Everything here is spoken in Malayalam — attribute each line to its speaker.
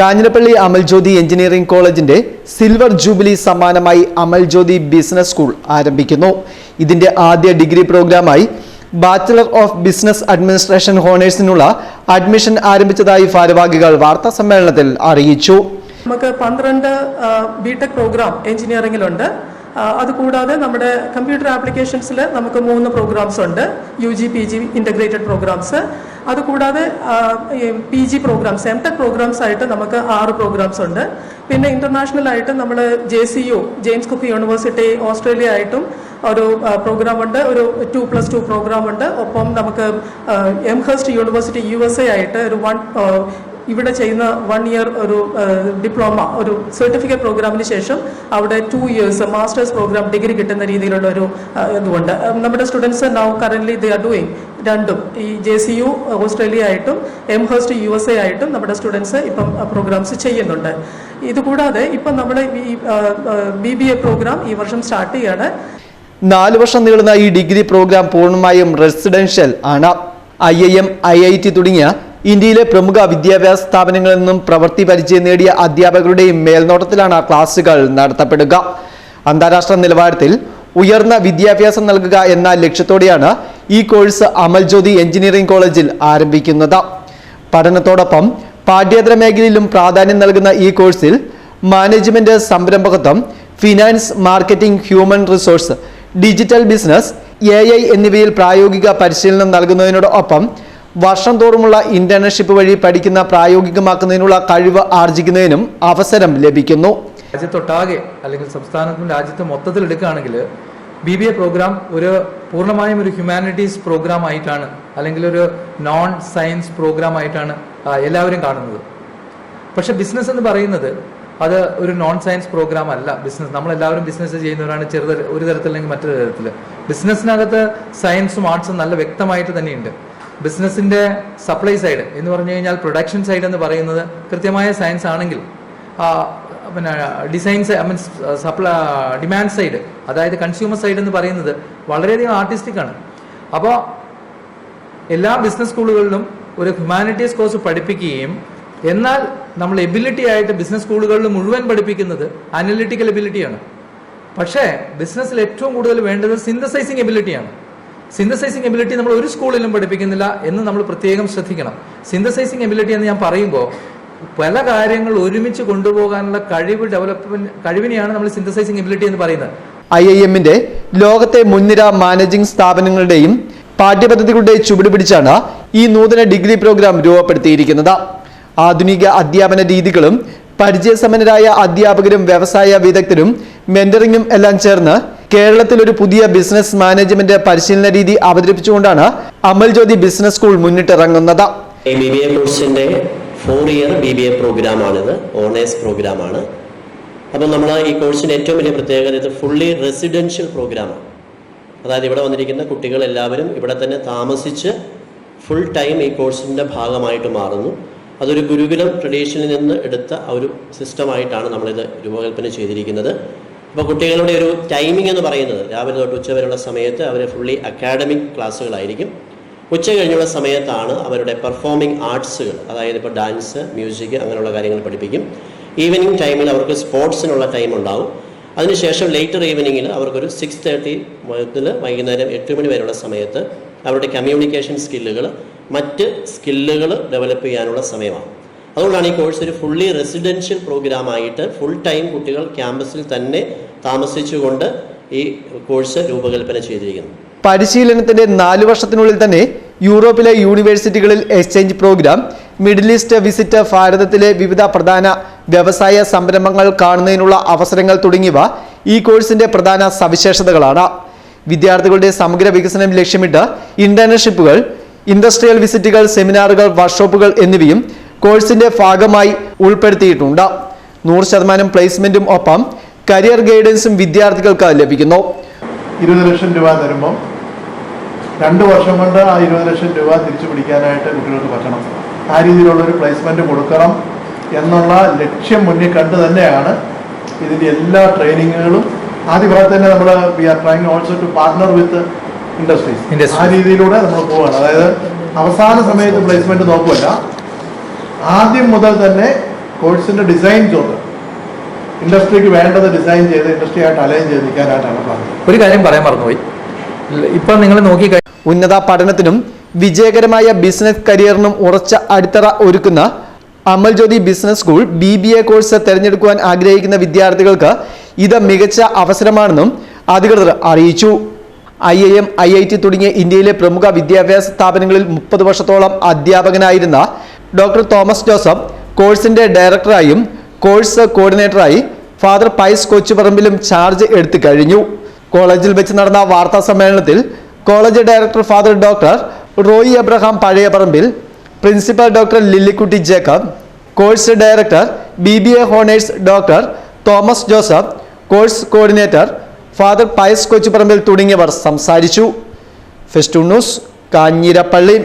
Speaker 1: കാഞ്ഞിരപ്പള്ളി അമൽജ്യോതി എഞ്ചിനീയറിംഗ് കോളേജിന്റെ സിൽവർ ജൂബിലി സമ്മാനമായി അമൽജ്യോതി ബിസിനസ് സ്കൂൾ ആരംഭിക്കുന്നു. ഇതിന്റെ ആദ്യ ഡിഗ്രി പ്രോഗ്രാമായി ബാച്ചിലർ ഓഫ് ബിസിനസ് അഡ്മിനിസ്ട്രേഷൻ ഹോണേഴ്സിനുള്ള അഡ്മിഷൻ ആരംഭിച്ചതായി ഭാരവാഹികൾ വാർത്താ സമ്മേളനത്തിൽ അറിയിച്ചു.
Speaker 2: നമുക്ക് പന്ത്രണ്ട് ബിടെക് പ്രോഗ്രാം എഞ്ചിനീയറിംഗിലുണ്ട്. അതുകൂടാതെ നമ്മുടെ കമ്പ്യൂട്ടർ ആപ്ലിക്കേഷൻസിൽ നമുക്ക് മൂന്ന് പ്രോഗ്രാംസ് ഉണ്ട്. U G P G integrated programs അതുകൂടാതെ P G programs M Tech programs ആയിട്ട് നമുക്ക് ആറ് പ്രോഗ്രാംസ് ഉണ്ട്. പിന്നെ ഇന്റർനാഷണൽ ആയിട്ട് നമ്മൾ J C U James Cook university Australia ആയിട്ടും ഒരു പ്രോഗ്രാം ഉണ്ട്. ഒരു ടു പ്ലസ് ടു പ്രോഗ്രാം ഉണ്ട്. ഒപ്പം നമുക്ക് Amherst university U S A ആയിട്ട് ഒരു വൺ ഇവിടെ ചെയ്യുന്ന വൺ ഇയർ ഒരു ഡിപ്ലോമ ഒരു സർട്ടിഫിക്കറ്റ് പ്രോഗ്രാമിന് ശേഷം അവിടെ two years masters program degree കിട്ടുന്ന രീതിയിലുള്ള ഒരു ഇതുകൊണ്ട് നമ്മുടെ students now current they are doing രണ്ടും. ഈ ജെ സി യു ഓസ്ട്രേലിയ ആയിട്ടും Amherst U S A ആയിട്ടും നമ്മുടെ സ്റ്റുഡൻസ് ഇപ്പം പ്രോഗ്രാംസ് ചെയ്യുന്നുണ്ട്. ഇതുകൂടാതെ ഇപ്പം നമ്മൾ ബി ബി എ പ്രോഗ്രാം ഈ വർഷം സ്റ്റാർട്ട് ചെയ്യാണ്.
Speaker 1: നാല് വർഷം നീളുന്ന ഈ ഡിഗ്രി പ്രോഗ്രാം പൂർണമായും റെസിഡൻഷ്യൽ ആണ്. I I M I I T തുടങ്ങിയ ഇന്ത്യയിലെ പ്രമുഖ വിദ്യാഭ്യാസ സ്ഥാപനങ്ങളിൽ നിന്നും പ്രവൃത്തി പരിചയം നേടിയ അധ്യാപകരുടെയും മേൽനോട്ടത്തിലാണ് ക്ലാസുകൾ നടത്തപ്പെടുക. അന്താരാഷ്ട്ര നിലവാരത്തിൽ ഉയർന്ന വിദ്യാഭ്യാസം നൽകുക എന്ന ലക്ഷ്യത്തോടെയാണ് ഈ കോഴ്സ് അമൽജ്യോതി എഞ്ചിനീയറിംഗ് കോളേജിൽ ആരംഭിക്കുന്നത്. പഠനത്തോടൊപ്പം പാഠ്യേതര മേഖലയിലും പ്രാധാന്യം നൽകുന്ന ഈ കോഴ്സിൽ management സംരംഭകത്വം finance marketing human resource digital business A എന്നിവയിൽ പ്രായോഗിക പരിശീലനം നൽകുന്നതിനോടൊപ്പം വർഷം തോറുമുള്ള ഇന്റേൺഷിപ്പ് വഴി പഠിക്കുന്ന പ്രായോഗികമാക്കുന്നതിനുള്ള കഴിവ് ആർജിക്കുന്നതിനും അവസരം ലഭിക്കുന്നു.
Speaker 3: രാജ്യത്തൊട്ടാകെ അല്ലെങ്കിൽ സംസ്ഥാനത്തും രാജ്യത്ത് മൊത്തത്തിൽ എടുക്കുകയാണെങ്കിൽ ബി ബി എ പ്രോഗ്രാം ഒരു പൂർണമായും ഒരു ഹ്യൂമാനിറ്റീസ് പ്രോഗ്രാം ആയിട്ടാണ് അല്ലെങ്കിൽ ഒരു നോൺ സയൻസ് പ്രോഗ്രാം ആയിട്ടാണ് എല്ലാവരും കാണുന്നത്. പക്ഷെ ബിസിനസ് എന്ന് പറയുന്നത് അത് ഒരു നോൺ സയൻസ് പ്രോഗ്രാം അല്ല ബിസിനസ് നമ്മളെല്ലാവരും ബിസിനസ് ചെയ്യുന്നവരാണ് ചെറുത ഒരു തരത്തിൽ അല്ലെങ്കിൽ മറ്റൊരു തരത്തിൽ. ബിസിനസ്സിനകത്ത് സയൻസും ആർട്സും നല്ല വ്യക്തമായിട്ട് തന്നെയുണ്ട്. ബിസിനസിന്റെ സപ്ലൈ സൈഡ് എന്ന് പറഞ്ഞു കഴിഞ്ഞാൽ പ്രൊഡക്ഷൻ സൈഡ് എന്ന് പറയുന്നത് കൃത്യമായ സയൻസ് ആണെങ്കിൽ പിന്നെ പിന്നെ designs means supply demand side അതായത് കൺസ്യൂമർ സൈഡ് എന്ന് പറയുന്നത് വളരെയധികം ആർട്ടിസ്റ്റിക് ആണ്. അപ്പോൾ എല്ലാ ബിസിനസ് സ്കൂളുകളിലും ഒരു ഹ്യൂമാനിറ്റീസ് കോഴ്സ് പഠിപ്പിക്കുകയും എന്നാൽ നമ്മൾ എബിലിറ്റി ആയിട്ട് ബിസിനസ് സ്കൂളുകളിൽ മുഴുവൻ പഠിപ്പിക്കുന്നത് അനലിറ്റിക്കൽ എബിലിറ്റിയാണ്. പക്ഷേ ബിസിനസ്സിൽ ഏറ്റവും കൂടുതൽ വേണ്ടത് സിന്തസൈസിങ് എബിലിറ്റിയാണ്. സിന്തസൈസിങ് എബിലിറ്റി നമ്മൾ ഒരു സ്കൂളിലും പഠിപ്പിക്കുന്നില്ല എന്ന് നമ്മൾ പ്രത്യേകം ശ്രദ്ധിക്കണം. സിന്തസൈസിങ് എബിലിറ്റി എന്ന് ഞാൻ പറയുമ്പോൾ പല കാര്യങ്ങൾ ഒരുമിച്ച് കൊണ്ടുപോകാനുള്ള കഴിവ് ഡെവലപ്മെന്റ് കഴിവിനെയാണ് നമ്മൾ സിന്തസൈസിങ് എബിലിറ്റി എന്ന് പറയുന്നത്.
Speaker 1: ഐ ഐ എമ്മിന്റെ ലോകത്തെ മുൻനിര മാനേജിംഗ് സ്ഥാപനങ്ങളുടെയും പാഠ്യപദ്ധതികളുടെ ചുവട് പിടിച്ചാണ് ഈ നൂതന ഡിഗ്രി പ്രോഗ്രാം രൂപപ്പെടുത്തിയിരിക്കുന്നത്. ആധുനിക അധ്യാപന രീതികളും പരിചയസമ്പന്നരായ അധ്യാപകരും വ്യവസായ വിദഗ്ധരും മെന്ററിങ്ങും എല്ലാം ചേർന്ന് കേരളത്തിൽ ഒരു പുതിയ ബിസിനസ് മാനേജ്മെന്റ് പരിശീലന രീതി അവതരിപ്പിച്ചുകൊണ്ടാണ് അമൽ ജ്യോതി ബിസിനസ് സ്കൂൾ മുന്നിട്ടിറങ്ങുന്നത്.
Speaker 4: കോഴ്സിന്റെ four year B B A പ്രോഗ്രാമാണിത് honours പ്രോഗ്രാമാണ് അപ്പം നമ്മൾ ഈ കോഴ്സിന്റെ ഏറ്റവും വലിയ പ്രത്യേകത ഇത് ഫുള്ളി റെസിഡൻഷ്യൽ പ്രോഗ്രാമാണ് അതായത് ഇവിടെ വന്നിരിക്കുന്ന കുട്ടികൾ എല്ലാവരും ഇവിടെ തന്നെ താമസിച്ച് ഫുൾ ടൈം ഈ കോഴ്സിന്റെ ഭാഗമായിട്ട് മാറുന്നു. അതൊരു ഗുരുകുലം ട്രഡീഷനിൽ നിന്ന് എടുത്ത ഒരു സിസ്റ്റമായിട്ടാണ് നമ്മളിത് രൂപകൽപ്പന ചെയ്തിരിക്കുന്നത്. അപ്പോൾ കുട്ടികളുടെ ഒരു ടൈമിംഗ് എന്ന് പറയുന്നത് രാവിലെ തൊട്ട് ഉച്ച വരെയുള്ള സമയത്ത് അവർ ഫുള്ളി അക്കാഡമിക് ക്ലാസ്സുകളായിരിക്കും ഉച്ച കഴിഞ്ഞുള്ള സമയത്താണ് അവരുടെ പെർഫോമിംഗ് ആർട്സുകൾ അതായത് ഇപ്പോൾ ഡാൻസ് മ്യൂസിക് അങ്ങനെയുള്ള കാര്യങ്ങൾ പഠിപ്പിക്കും. ഈവനിങ് ടൈമിൽ അവർക്ക് സ്പോർട്സിനുള്ള ടൈം ഉണ്ടാവും. അതിനുശേഷം ലേറ്റർ ഈവനിങ്ങിൽ അവർക്കൊരു സിക്സ് തേർട്ടി മുതൽ വൈകുന്നേരം എട്ട് മണി വരെയുള്ള സമയത്ത് അവരുടെ കമ്മ്യൂണിക്കേഷൻ സ്കില്ലുകൾ മറ്റ് സ്കില്ലുകൾ ഡെവലപ്പ് ചെയ്യാനുള്ള സമയമാണ്. അതുകൊണ്ടാണ് ഈ കോഴ്സ് ഒരു ഫുള്ളി റെസിഡൻഷ്യൽ പ്രോഗ്രാം ആയിട്ട് ഫുൾ ടൈം കുട്ടികൾ ക്യാമ്പസിൽ തന്നെ താമസിച്ചുകൊണ്ട് ഈ കോഴ്സ് രൂപകൽപ്പന ചെയ്തിരിക്കുന്നത്
Speaker 1: പരിശീലനത്തിന്റെ നാലു വർഷത്തിനുള്ളിൽ തന്നെ യൂറോപ്പിലെ യൂണിവേഴ്സിറ്റികളിൽ exchange program middle east visit ഭാരതത്തിലെ വിവിധ പ്രധാന വ്യവസായ സംരംഭങ്ങൾ കാണുന്നതിനുള്ള അവസരങ്ങൾ തുടങ്ങിയവ ഈ കോഴ്സിന്റെ പ്രധാന സവിശേഷതകളാണ്. വിദ്യാർത്ഥികളുടെ സമഗ്ര വികസനം ലക്ഷ്യമിട്ട് ഇന്റേൺഷിപ്പുകൾ ഇൻഡസ്ട്രിയൽ വിസിറ്റുകൾ സെമിനാറുകൾ വർക്ക്ഷോപ്പുകൾ എന്നിവയും കോഴ്സിന്റെ ഭാഗമായി ഉൾപ്പെടുത്തിയിട്ടുണ്ട്. നൂറ് ശതമാനം പ്ലേസ്മെന്റും ഒപ്പം കരിയർ ഗൈഡൻസും വിദ്യാർത്ഥികൾക്ക് ലഭിക്കുന്നു.
Speaker 5: ഇരുപത് ലക്ഷം രൂപ തരുമ്പോൾ രണ്ട് വർഷം കൊണ്ട് ആ ഇരുപത് ലക്ഷം രൂപ തിരിച്ചു പിടിക്കാനായിട്ട് കുട്ടികൾക്ക് പറ്റണം. ആ രീതിയിലുള്ള ഒരു പ്ലേസ്മെന്റ് കൊടുക്കണം എന്നുള്ള ലക്ഷ്യം മുന്നിൽ കണ്ട് തന്നെയാണ് ഇതിന്റെ എല്ലാ ട്രെയിനിങ്ങുകളും. ആദ്യ ഭാഗത്ത് തന്നെ നമ്മൾ we are trying also to partner with industries. ആ രീതിയിലൂടെ നമ്മൾ പോവുകയാണ് അതായത് അവസാന സമയത്ത് പ്ലേസ്മെന്റ് നോക്കുമല്ല ആദ്യം മുതൽ തന്നെ കോഴ്സിന്റെ ഡിസൈൻ ചോദ്യം. ഇൻഡസ്ട്രിക്ക് വേണ്ടത് ഡിസൈൻ ചെയ്ത് ഇൻഡസ്ട്രിയായിട്ട് അലൈൻ ചെയ്ത് നിൽക്കാനായിട്ടാണ് പ്ലാൻ
Speaker 3: ഒരു കാര്യം പറയാൻ മറന്നുപോയി. ഇപ്പം നിങ്ങൾ നോക്കി
Speaker 1: ഉന്നത പഠനത്തിനും വിജയകരമായ ബിസിനസ് കരിയറിനും ഉറച്ച അടിത്തറ ഒരുക്കുന്ന Amal Jyothi business school B B A course തിരഞ്ഞെടുക്കുവാൻ ആഗ്രഹിക്കുന്ന വിദ്യാർത്ഥികൾക്ക് ഇത് മികച്ച അവസരമാണെന്നും അധികൃതർ അറിയിച്ചു. I I M I I T തുടങ്ങിയ ഇന്ത്യയിലെ പ്രമുഖ വിദ്യാഭ്യാസ സ്ഥാപനങ്ങളിൽ മുപ്പത് വർഷത്തോളം അധ്യാപകനായിരുന്ന ഡോക്ടർ തോമസ് ജോസഫ് കോഴ്സിന്റെ ഡയറക്ടറായും കോഴ്സ് കോർഡിനേറ്ററായി ഫാദർ പൈസ് കൊച്ചുപറമ്പിലും ചാർജ് എടുത്തു കഴിഞ്ഞു. കോളേജിൽ വെച്ച് നടന്ന വാർത്താ സമ്മേളനത്തിൽ college director father doctor Roy Abraham Pazhayaparambil principal doctor Lillikutty Jacob course director B B A honours doctor Thomas Joseph course coordinator father Pius Kochuparambil തുടങ്ങിയവർ സംസാരിച്ചു. Fest news Kanjirappally.